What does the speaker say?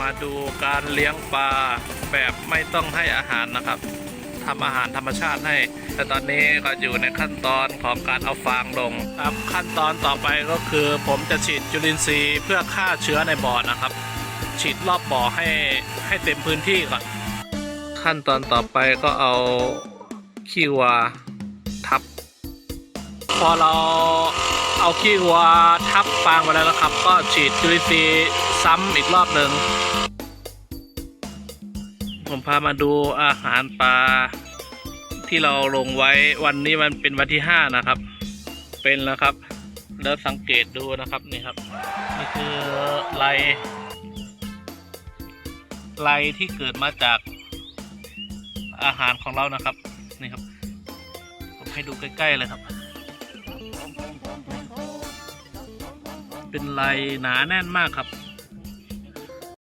มาดูการเลี้ยงปลาแบบไม่ต้องให้อาหารนะครับทำอาหารธรรมชาติให้ แต่ตอนนี้ก็อยู่ในขั้นตอนของการเอาฟางลงครับขั้นตอนต่อไปก็คือ ผมจะฉีดจุลินทรีย์เพื่อฆ่าเชื้อในบ่อนะครับ ฉีดรอบบ่อให้ให้เต็มพื้นที่ก่อนขั้นตอนต่อไปก็เอาขี้วัวทับ พอเรา เอาขี้วัวทับฟางไปแล้วนะครับ ก็ฉีดจุลินทรีย์ซ้ำอีกรอบหนึ่งผมพามาดูอาหารปลาที่เราลงไว้วันนี้มันเป็นวันที่ห้านะครับ เป็นแล้วครับ แล้วสังเกตดูนะครับนี่ครับนี่คือลายลายที่เกิดมาจากอาหารของเรานะครับนี่ครับ ผมให้ดูใกล้ๆเลยครับ เป็นลายหนาแน่นมากครับ